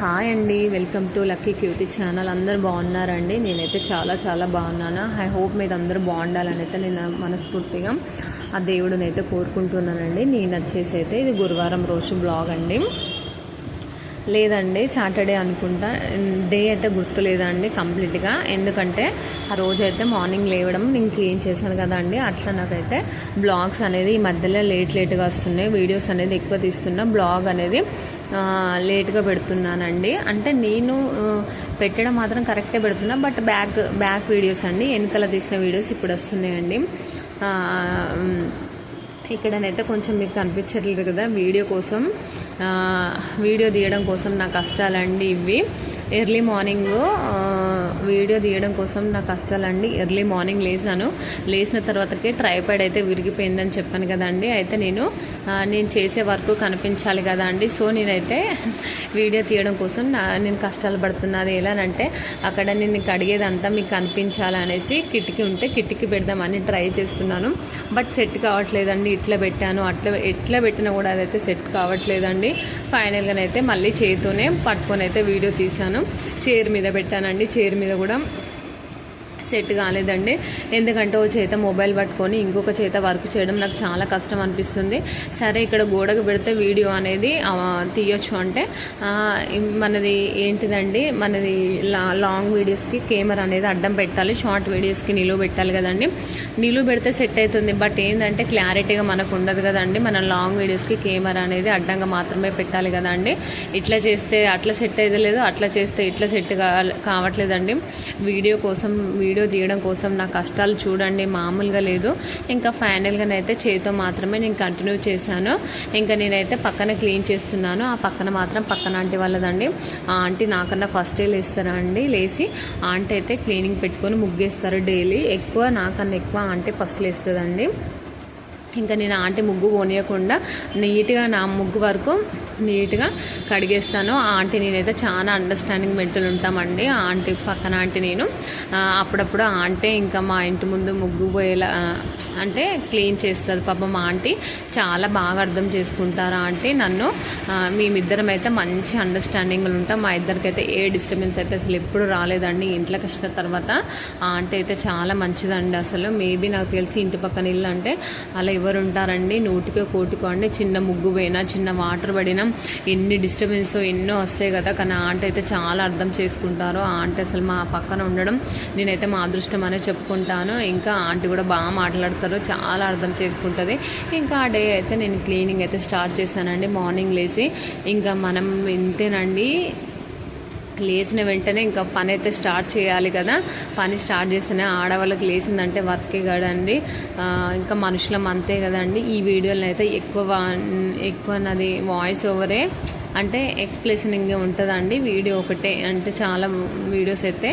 Hi అండి welcome to lucky cutie channel. అందరు బాగున్నారండి? నేనైతే చాలా చాలా బాగున్నాను. ఐ హోప్ మీద అందరూ బాగుండాలని అయితే నేను మనస్ఫూర్తిగా ఆ దేవుడిని అయితే కోరుకుంటున్నానండి. నేను వచ్చేసి అయితే ఇది గురువారం రోజు బ్లాగ్ అండి. లేదండి సాటర్డే అనుకుంటా. డే అయితే గుర్తు లేదండి కంప్లీట్గా. ఎందుకంటే ఆ రోజు అయితే మార్నింగ్ లేవడం నేను క్లీన్ చేశాను కదండి అట్లా నాకైతే బ్లాగ్స్ అనేది ఈ మధ్యలో లేట్ లేట్గా వస్తున్నాయి. వీడియోస్ అనేది ఎక్కువ తీస్తున్నా బ్లాగ్ అనేది లేట్గా పెడుతున్నానండి. అంటే నేను పెట్టడం మాత్రం కరెక్టే పెడుతున్నా. బట్ బ్యాక్ బ్యాక్ వీడియోస్ అండి. వెనకాల తీసిన వీడియోస్ ఇప్పుడు వస్తున్నాయండి. ఇక్కడనైతే కొంచెం మీకు కనిపించట్లేదు కదా వీడియో కోసం. వీడియో తీయడం కోసం నా కష్టాలండి ఇవి. ఎర్లీ మార్నింగ్ వీడియో తీయడం కోసం నా కష్టాలండి. ఎర్లీ మార్నింగ్ లేసాను లేచిన తర్వాతకే ట్రైపాడ్ అయితే విరిగిపోయిందని చెప్పాను కదండి. అయితే నేను నేను చేసే వర్క్ కనిపించాలి కదా అండి. సో నేనైతే వీడియో తీయడం కోసం నేను కష్టాలు పడుతున్నది ఎలానంటే అక్కడ నేను అడిగేదంతా మీకు కనిపించాలనేసి కిటికీ ఉంటే కిటికీ పెడదామని ట్రై చేస్తున్నాను. బట్ సెట్ కావట్లేదండి. ఇట్లా పెట్టాను అట్లా ఎట్లా పెట్టినా కూడా అదైతే సెట్ కావట్లేదండి. ఫైనల్గానైతే మళ్ళీ చేతితోనే పట్టుకొని అయితే వీడియో తీశాను. చైర్ మీద పెట్టానండి. చైర్ మీద కూడా సెట్ కాలేదండి. ఎందుకంటే ఓ చేత మొబైల్ పట్టుకొని ఇంకొక చేత వర్క్ చేయడం నాకు చాలా కష్టం అనిపిస్తుంది. సరే ఇక్కడ గోడకు పెడితే వీడియో అనేది తీయొచ్చు అంటే మనది ఏంటిదండి? మనది లా- లాంగ్ వీడియోస్కి కెమెరా అనేది అడ్డం పెట్టాలి. షార్ట్ వీడియోస్కి నిలువ పెట్టాలి కదండి. నిలువ పెడితే సెట్ అవుతుంది. బట్ ఏంటంటే క్లారిటీగా మనకు ఉండదు కదండి. మనం లాంగ్ వీడియోస్కి కెమెరా అనేది అడ్డంగా మాత్రమే పెట్టాలి కదండి. ఇట్లా చేస్తే అట్లా సెట్ అయితే లేదు. అట్లా చేస్తే ఇట్లా సెట్ కావట్లేదండి. వీడియో కోసం వీడియో తీయడం కోసం నా కష్టాలు చూడండి మామూలుగా లేదు. ఇంకా ఫైనల్గానైతే చేతితో మాత్రమే నేను కంటిన్యూ చేశాను. ఇంకా నేనైతే పక్కన క్లీన్ చేస్తున్నాను. ఆ పక్కన మాత్రం పక్కన ఆంటీ వాళ్ళదండి. ఆ ఆంటీ నాకన్నా ఫస్ట్ లేస్తారా అండి లేచి ఆంటీ అయితే క్లీనింగ్ పెట్టుకొని ముగ్గేస్తారు డైలీ ఎక్కువ నాకన్నా ఎక్కువ ఆంటీ ఫస్ట్ లేస్తుందండి. ఇంకా నేను ఆంటీ ముగ్గు పోనీయకుండా నీట్గా నా ముగ్గు వరకు నీట్గా కడిగేస్తాను. ఆ ఆంటీ నేనైతే చాలా అండర్స్టాండింగ్ మెంటల్ ఉంటామండి. ఆ ఆంటీ పక్కన ఆంటీ నేను. అప్పుడప్పుడు ఆ ఆంటీ ఇంకా మా ఇంటి ముందు ముగ్గు పోయేలా అంటే క్లీన్ చేస్తుంది పాపం మా ఆంటీ చాలా బాగా అర్థం చేసుకుంటారు ఆంటీ నన్ను. మేమిద్దరం అయితే మంచి అండర్స్టాండింగ్లు ఉంటాం. మా ఇద్దరికైతే ఏ డిస్టర్బెన్స్ అయితే అసలు ఎప్పుడు రాలేదండి. ఇంట్లోకి వచ్చిన తర్వాత ఆ ఆంటీ అయితే చాలా మంచిదండి అసలు. మేబీ నాకు తెలిసి ఇంటి పక్కన ఇల్లు అంటే అలా ఎవరు ఉంటారండి? నూటికో కోటికో అండి. చిన్న ముగ్గు పోయినా చిన్న వాటర్ పడినా ఎన్ని డిస్టర్బెన్స్ ఎన్నో వస్తాయి కదా. కానీ ఆ ఆంటీ అయితే చాలా అర్థం చేసుకుంటారు. ఆ ఆంటీ అసలు మా పక్కన ఉండడం నేనైతే మా అదృష్టం అనే చెప్పుకుంటాను. ఇంకా ఆంటీ కూడా బాగా మాట్లాడతారు. చాలా అర్థం చేసుకుంటుంది. ఇంకా ఆ డే అయితే నేను క్లీనింగ్ అయితే స్టార్ట్ చేశానండి. మార్నింగ్ లేచి ఇంకా మనం ఇంతేనండి. లేచిన వెంటనే ఇంకా పని అయితే స్టార్ట్ చేయాలి కదా. పని స్టార్ట్ చేస్తేనే ఆడవాళ్ళకి లేచిందంటే వర్కే కదండి. ఇంకా మనుషులం అంతే కదండి. ఈ వీడియోలో అయితే ఎక్కువ ఎక్కువ నాది వాయిస్ ఓవరే అంటే ఎక్స్ప్లెషనింగ్ ఉంటుందండి. వీడియో ఒకటే అంటే చాలా వీడియోస్ అయితే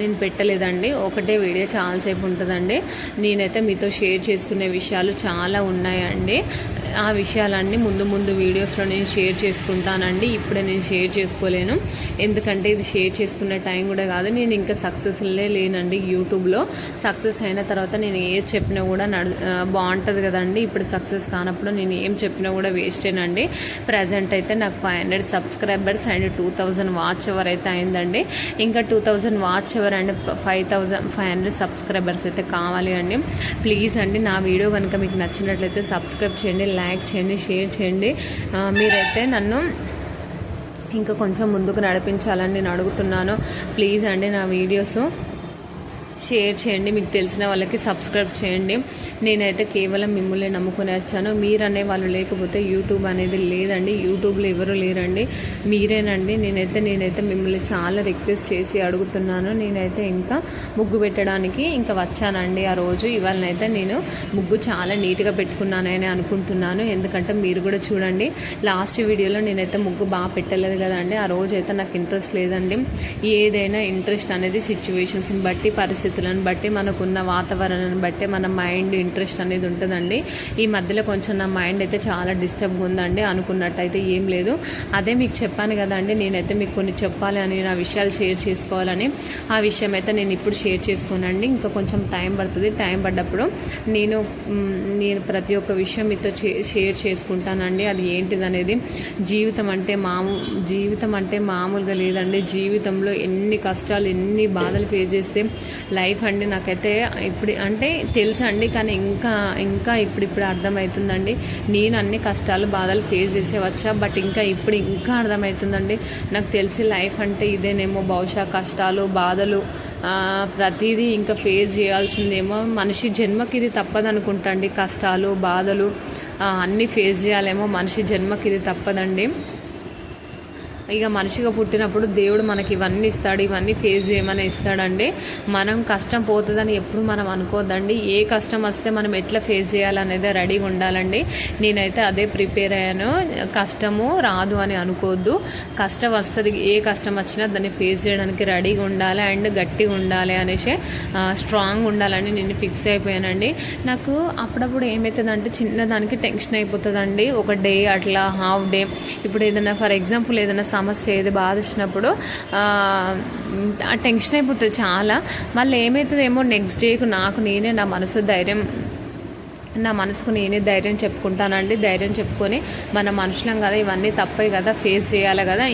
నేను పెట్టలేదండి. ఒకటే వీడియో చాలాసేపు ఉంటుందండి. నేనైతే మీతో షేర్ చేసుకునే విషయాలు చాలా ఉన్నాయండి. ఆ విషయాలన్నీ ముందు ముందు వీడియోస్లో నేను షేర్ చేసుకుంటానండి. ఇప్పుడే నేను షేర్ చేసుకోలేను. ఎందుకంటే ఇది షేర్ చేసుకున్న టైం కూడా కాదు. నేను ఇంకా సక్సెస్లే లేనండి యూట్యూబ్లో. సక్సెస్ అయిన తర్వాత నేను ఏది చెప్పినా కూడా నడు బాగుంటుంది కదండి. ఇప్పుడు సక్సెస్ కానప్పుడు నేను ఏం చెప్పినా కూడా వేస్టేనండి. ప్రజెంట్ అయితే నాకు five hundred subscribers and two thousand watch hour అయితే అయిందండి. ఇంకా two thousand watch hour and five thousand five hundred subscribers అయితే కావాలి అండి. ప్లీజ్ అండి నా వీడియో కనుక మీకు నచ్చినట్లయితే సబ్స్క్రైబ్ చేయండి లైక్ చేయండి షేర్ చేయండి. మీరైతే నన్ను ఇంకా కొంచెం ముందుకు నడిపించాలని నేను అడుగుతున్నాను. ప్లీజ్ అండి నా వీడియోస్. షేర్ చేయండి. మీకు తెలిసిన వాళ్ళకి సబ్స్క్రైబ్ చేయండి. నేనైతే కేవలం మిమ్మల్ని నమ్ముకుని వచ్చాను. మీరనే వాళ్ళు లేకపోతే యూట్యూబ్ అనేది లేదండి. యూట్యూబ్లో ఎవరు లేరండి. మీరేనండి. నేనైతే నేనైతే మిమ్మల్ని చాలా రిక్వెస్ట్ చేసి అడుగుతున్నాను. నేనైతే ఇంకా ముగ్గు పెట్టడానికి ఇంకా వచ్చానండి ఆ రోజు. ఇవాళనైతే నేను ముగ్గు చాలా నీట్గా పెట్టుకున్నానని అనుకుంటున్నాను. ఎందుకంటే మీరు కూడా చూడండి లాస్ట్ వీడియోలో నేనైతే ముగ్గు బాగా పెట్టలేదు కదండి. ఆ రోజు అయితే నాకు ఇంట్రెస్ట్ లేదండి. ఏదైనా ఇంట్రెస్ట్ అనేది సిచ్యువేషన్స్ని బట్టి పరిస్థితి పరిస్థితులను బట్టి మనకున్న వాతావరణాన్ని బట్టి మన మైండ్ ఇంట్రెస్ట్ అనేది ఉంటుందండి. ఈ మధ్యలో కొంచెం నా మైండ్ అయితే చాలా డిస్టర్బ్గా ఉందండి అనుకున్నట్టయితే ఏం లేదు. అదే మీకు చెప్పాను కదండి నేనైతే మీకు కొన్ని చెప్పాలి అని నా విషయాలు షేర్ చేసుకోవాలని. ఆ విషయం అయితే నేను ఇప్పుడు షేర్ చేసుకోనండి ఇంకా కొంచెం టైం పడుతుంది. టైం పడ్డప్పుడు నేను నేను ప్రతి ఒక్క విషయం మీతో షేర్ చేసుకుంటానండి. అది ఏంటిది అనేది జీవితం అంటే మామూ జీవితం అంటే మామూలుగా లేదండి. జీవితంలో ఎన్ని కష్టాలు ఎన్ని బాధలు ఫేస్ చేస్తే లైఫ్ అండి. నాకైతే ఇప్పుడు అంటే తెలుసు అండి కానీ ఇంకా ఇంకా ఇప్పుడిప్పుడు అర్థమవుతుందండి. నేను అన్ని కష్టాలు బాధలు ఫేస్ చేసేవచ్చా? బట్ ఇంకా ఇప్పుడు ఇంకా అర్థమవుతుందండి. నాకు తెలిసి లైఫ్ అంటే ఇదేనేమో. బహుశా కష్టాలు బాధలు ప్రతిదీ ఇంకా ఫేస్ చేయాల్సిందేమో. మనిషి జన్మకి ఇది తప్పదనుకుంటండి కష్టాలు బాధలు అన్నీ ఫేస్ చేయాలేమో. మనిషి జన్మకి ఇది తప్పదండి. ఇక మనిషిగా పుట్టినప్పుడు దేవుడు మనకి ఇవన్నీ ఇస్తాడు ఇవన్నీ ఫేస్ చేయమని ఇస్తాడండి మనం కష్టం పోతుందని ఎప్పుడు మనం అనుకోద్దండి. ఏ కష్టం వస్తే మనం ఎట్లా ఫేస్ చేయాలనేది రెడీగా ఉండాలండి. నేనైతే అదే ప్రిపేర్ అయ్యాను. కష్టము రాదు అని అనుకోవద్దు కష్టం వస్తుంది ఏ కష్టం వచ్చినా దాన్ని ఫేస్ చేయడానికి రెడీగా ఉండాలి అండ్ గట్టిగా ఉండాలి అనేసి స్ట్రాంగ్ ఉండాలని నేను ఫిక్స్ అయిపోయానండి. నాకు అప్పుడప్పుడు ఏమవుతుందంటే చిన్నదానికి టెన్షన్ అయిపోతుందండి. ఒక డే అట్లా హాఫ్ డే ఇప్పుడు ఏదైనా ఫర్ ఎగ్జాంపుల్ ఏదైనా సమస్య ఏది బాధ వచ్చినప్పుడు ఆ, టెన్షన్ అయిపోతుంది చాలా. మళ్ళీ ఏమవుతుందేమో నెక్స్ట్ డేకు నాకు నేనే నా మనసు ధైర్యం నా మనసుకు నేనే ధైర్యం చెప్పుకుంటానండి. ధైర్యం చెప్పుకొని మన మనుషులం కదా ఇవన్నీ తప్పే కదా ఫేస్ చేయాలి కదా.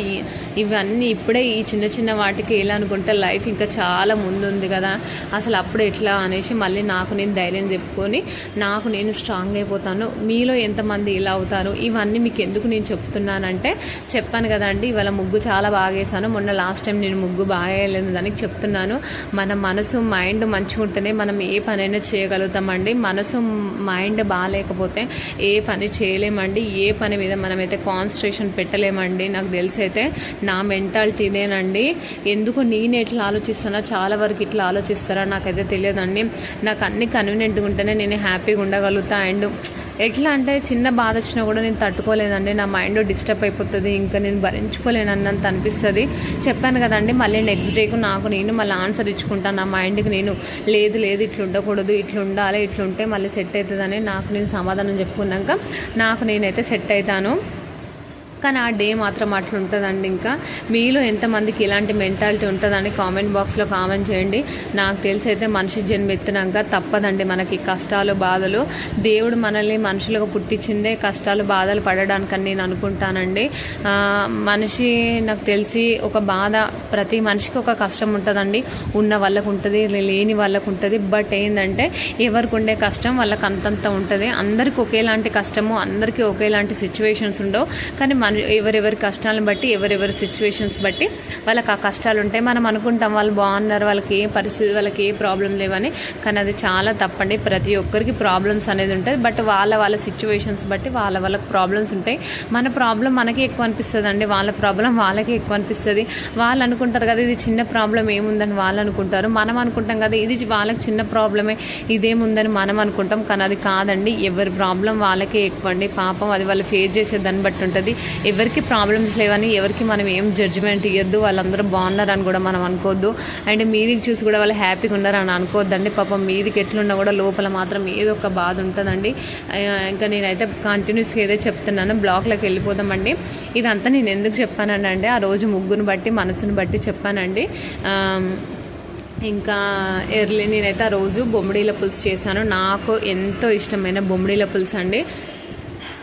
ఇవన్నీ ఇప్పుడే ఈ చిన్న చిన్న వాటికి ఎలా అనుకుంటే లైఫ్ ఇంకా చాలా ముందు ఉంది కదా. అసలు అప్పుడు ఎట్లా అనేసి మళ్ళీ నాకు నేను ధైర్యం చెప్పుకొని నాకు నేను స్ట్రాంగ్ అయిపోతాను. మీలో ఎంతమంది ఇలా అవుతారు? ఇవన్నీ మీకు ఎందుకు నేను చెప్తున్నానంటే చెప్పాను కదండి ఇవాళ ముగ్గు చాలా బాగా వేసాను మొన్న లాస్ట్ టైం నేను ముగ్గు బాగా వేయలేదు దానికి చెప్తున్నాను. మన మనసు మైండ్ మంచిగా ఉంటేనే మనం ఏ పనైనా చేయగలుగుతామండి. మనసు మైండ్ బాగాలేకపోతే ఏ పని చేయలేమండి. ఏ పని మీద మనమైతే కాన్సన్ట్రేషన్ పెట్టలేమండి. నాకు తెలిసి అయితే నా మెంటాలిటీ ఇదేనండి. ఎందుకు నేను ఎట్లా ఆలోచిస్తానో చాలా వరకు ఇట్లా ఆలోచిస్తారా? నాకైతే తెలియదండి. నాకు అన్ని కన్వీనియంట్గా ఉంటేనే నేను హ్యాపీగా ఉండగలుగుతా. అండ్ ఎట్లా అంటే చిన్న బాధ వచ్చినా కూడా నేను తట్టుకోలేదండి. నా మైండ్ డిస్టర్బ్ అయిపోతుంది. ఇంకా నేను భరించుకోలేను అన్నంత అనిపిస్తుంది. చెప్పాను కదండి మళ్ళీ నెక్స్ట్ డేకు నాకు నేను మళ్ళీ ఆన్సర్ ఇచ్చుకుంటాను నా మైండ్కి నేను లేదు లేదు ఇట్లా ఉండకూడదు ఇట్లా ఉండాలి ఇట్లా ఉంటే మళ్ళీ సెట్ అవుతుందని నాకు నేను సమాధానం చెప్పుకున్నాక నాకు నేనైతే సెట్ అవుతాను. కానీ ఆ డే మాత్రం అట్లా ఉంటుందండి ఇంకా. మీలో ఎంతమందికి ఇలాంటి మెంటాలిటీ ఉంటుందని కామెంట్ బాక్స్లో కామెంట్ చేయండి. నాకు తెలిసి అయితే మనిషి జన్మెత్తినాక తప్పదండి మనకి కష్టాలు బాధలు. దేవుడు మనల్ని మనుషులుగా పుట్టించిందే కష్టాలు బాధలు పడడానికని నేను అనుకుంటానండి. మనిషి నాకు తెలిసి ఒక బాధ ప్రతి మనిషికి ఒక కష్టం ఉంటుందండి. ఉన్న వాళ్ళకు ఉంటుంది లేని వాళ్ళకు ఉంటుంది. బట్ ఏంటంటే ఎవరికి ఉండే కష్టం వాళ్ళకి అంతంత ఉంటుంది. అందరికి ఒకేలాంటి కష్టము అందరికీ ఒకేలాంటి సిచ్యువేషన్స్ ఉండవు. కానీ మన ఎవరెవరి కష్టాలను బట్టి ఎవరెవరి సిచ్యువేషన్స్ బట్టి వాళ్ళకి ఆ కష్టాలు ఉంటాయి. మనం అనుకుంటాం వాళ్ళు బాగున్నారు వాళ్ళకి ఏ పరిస్థితి వాళ్ళకి ఏ ప్రాబ్లం లేవని. కానీ అది చాలా తప్పండి. ప్రతి ఒక్కరికి ప్రాబ్లమ్స్ అనేది ఉంటుంది. బట్ వాళ్ళ వాళ్ళ సిచ్యువేషన్స్ బట్టి వాళ్ళ వాళ్ళకి ప్రాబ్లమ్స్ ఉంటాయి. మన ప్రాబ్లం మనకి ఎక్కువ అనిపిస్తుంది అండి వాళ్ళ ప్రాబ్లం వాళ్ళకి ఎక్కువ అనిపిస్తుంది. వాళ్ళు అనుకుంటారు కదా ఇది చిన్న ప్రాబ్లం ఏముందని వాళ్ళు అనుకుంటారు. మనం అనుకుంటాం కదా ఇది వాళ్ళకి చిన్న ప్రాబ్లమే ఇదేముందని మనం అనుకుంటాం. కానీ అది కాదండి. ఎవరి ప్రాబ్లం వాళ్ళకే ఎక్కువ అండి పాపం అది వాళ్ళు ఫేస్ చేసే దాన్ని బట్టి ఉంటుంది. ఎవరికి ప్రాబ్లమ్స్ లేవని ఎవరికి మనం ఏం జడ్జిమెంట్ ఇవ్వద్దు వాళ్ళందరూ బాగున్నారని కూడా మనం అనుకోవద్దు. అండ్ మీదికి చూసి కూడా వాళ్ళు హ్యాపీగా ఉన్నారని అనుకోవద్దండి. పాపం మీదికి ఎట్లున్నా కూడా లోపల మాత్రం ఏదో ఒక బాధ ఉంటుందండి. ఇంకా నేనైతే కంటిన్యూస్గా ఏదో చెప్తున్నాను. బ్లాక్లోకి వెళ్ళిపోదామండి. ఇదంతా నేను ఎందుకు చెప్పానండి అంటే ఆ రోజు ముగ్గురు బట్టి మనసుని బట్టి చెప్పానండి. ఇంకా ఎర్లీ నేనైతే ఆ రోజు బొమ్మిడీల పులుసు చేశాను. నాకు ఎంతో ఇష్టమైన బొమ్మిడీల పులుసు అండి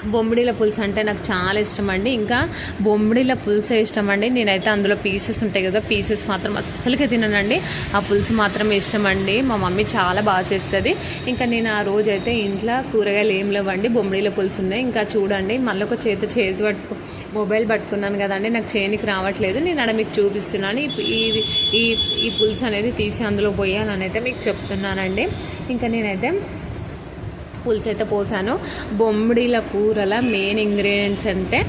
బొమ్మిడిల పులుసు అంటే నాకు చాలా ఇష్టం అండి. ఇంకా బొమ్మిడిల పులుసే ఇష్టం అండి. నేనైతే అందులో పీసెస్ ఉంటాయి కదా పీసెస్ మాత్రం అస్సలకే తిననండి. ఆ పులుసు మాత్రం ఇష్టం అండి. మా మమ్మీ చాలా బాగా చేస్తుంది. ఇంకా నేను ఆ రోజు అయితే ఇంట్లో కూరగాయలు ఏం లేవండి బొమ్మిడిల పులుసు ఉన్నాయి. ఇంకా చూడండి మళ్ళీ ఒక చేతి చేతి పట్టుకు మొబైల్ పట్టుకున్నాను కదండి. నాకు చేయనికి రావట్లేదు. నేను అక్కడ మీకు చూపిస్తున్నాను. ఈ- ఈ ఈ ఈ పులుసు అనేది తీసి అందులో పోయాలని అయితే మీకు చెప్తున్నానండి. ఇంకా నేనైతే పులుసు అయితే పోసాను. బొమ్మిడిల కూరల మెయిన్ ఇంగ్రీడియంట్స్ అంటే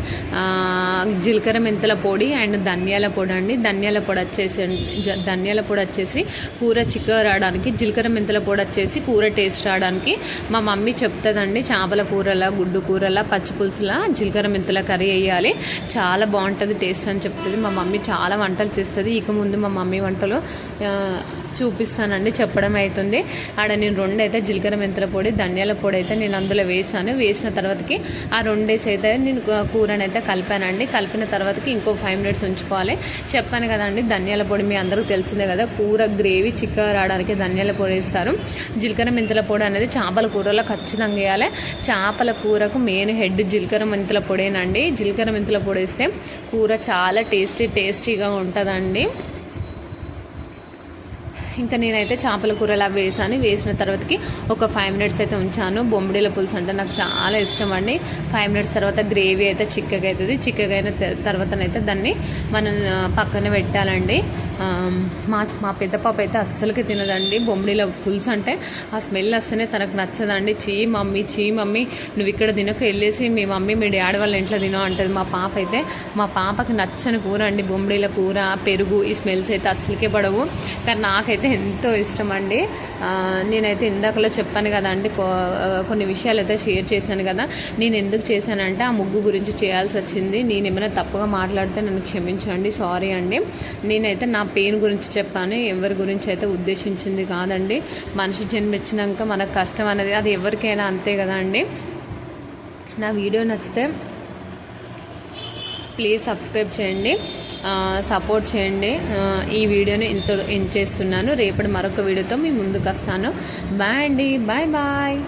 జీలకర్ర మెంతుల పొడి అండ్ ధనియాల పొడి అండి. ధనియాల పొడి వచ్చేసి ధనియాల పొడి వచ్చేసి కూర చిక్కగా రావడానికి జీలకర్ర మెంతుల పొడి వచ్చేసి కూర టేస్ట్ రావడానికి. మా మమ్మీ చెప్తుందండి చేపల కూరల గుడ్డు కూరల పచ్చి పులుసుల జీలకర్ర మెంతుల కర్రీ వేయాలి. చాలా బాగుంటుంది టేస్ట్ అని చెప్తుంది. మా మమ్మీ చాలా వంటలు చేస్తుంది. ఇక ముందు మా మమ్మీ వంటలు చూపిస్తానండి. చెప్పడం అవుతుంది ఆడ నేను రెండు అయితే జీలకర్ర మెంతుల పొడి ధనియాల పొడి అయితే నేను అందులో వేసాను వేసిన తర్వాతకి ఆ రెండేసి అయితే నేను కూరని అయితే కలిపానండి. కలిపిన తర్వాతకి ఇంకో ఫైవ్ మినిట్స్ ఉంచుకోవాలి. చెప్పాను కదండి ధనియాల పొడి మీ అందరూ తెలిసిందే కదా. కూర గ్రేవీ చిక్క రావడానికి ధనియాల పొడి వేస్తారు. జీలకర్ర మెంతుల పొడి అనేది చేపల కూరలో ఖచ్చితంగా వేయాలి. చేపల కూరకు మెయిన్ హెడ్ జీలకర్ర మెంతుల పొడేనండి. జీలకర్ర మెంతుల పొడి వేస్తే కూర చాలా టేస్టీ టేస్టీగా ఉంటుందండి. ఇంకా నేనైతే చేపల కూర అలా వేసాను. వేసిన తర్వాతకి ఒక ఫైవ్ మినిట్స్ అయితే ఉంచాను. బొమ్మిడిల పులుసు అంటే నాకు చాలా ఇష్టం అండి. ఫైవ్ మినిట్స్ తర్వాత గ్రేవీ అయితే చిక్కగా అవుతుంది. చిక్కగా అయిన తర్వాతనైతే దాన్ని మనం పక్కన పెట్టాలండి. మా మా పెద్ద పాప అయితే అస్సలకి తినదండి. బొమ్మిడిలో పులుసు అంటే ఆ స్మెల్ వస్తేనే తనకు నచ్చదండి. చీ మమ్మీ చీ మమ్మీ నువ్వు ఇక్కడ తినక వెళ్ళేసి మీ మమ్మీ మీ డాడీ వాళ్ళ ఇంట్లో తినో అంటది. మా పాప అయితే మా పాపకి నచ్చని కూర అండి బొమ్మిడిల కూర పెరుగు ఈ స్మెల్స్ అయితే అస్సలకే పడవు. కానీ నాకైతే ఎంతో ఇష్టం అండి. నేనైతే ఇందాకలో చెప్పాను కదా అండి కొన్ని విషయాలు అయితే షేర్ చేశాను కదా. నేను ఎందుకు చేశానంటే ఆ ముగ్గు గురించి చేయాల్సి వచ్చింది. నేను ఏమైనా తప్పుగా మాట్లాడితే నన్ను క్షమించండి సారీ అండి. నేనైతే నా పెయిన్ గురించి చెప్పాను ఎవరి గురించి అయితే ఉద్దేశించింది కాదండి. మనిషి జన్మించినాక మనకు కష్టం అనేది అది ఎవరికైనా అంతే కదా అండి. నా వీడియో నచ్చితే ప్లీజ్ సబ్స్క్రైబ్ చేయండి. సపోర్ట్ చేయండి. ఈ వీడియోని ఇంత ఎండ్ చేస్తున్నాను. రేపటి మరొక వీడియోతో మీ ముందుకు వస్తాను. బాయ్ అండి. Bye bye.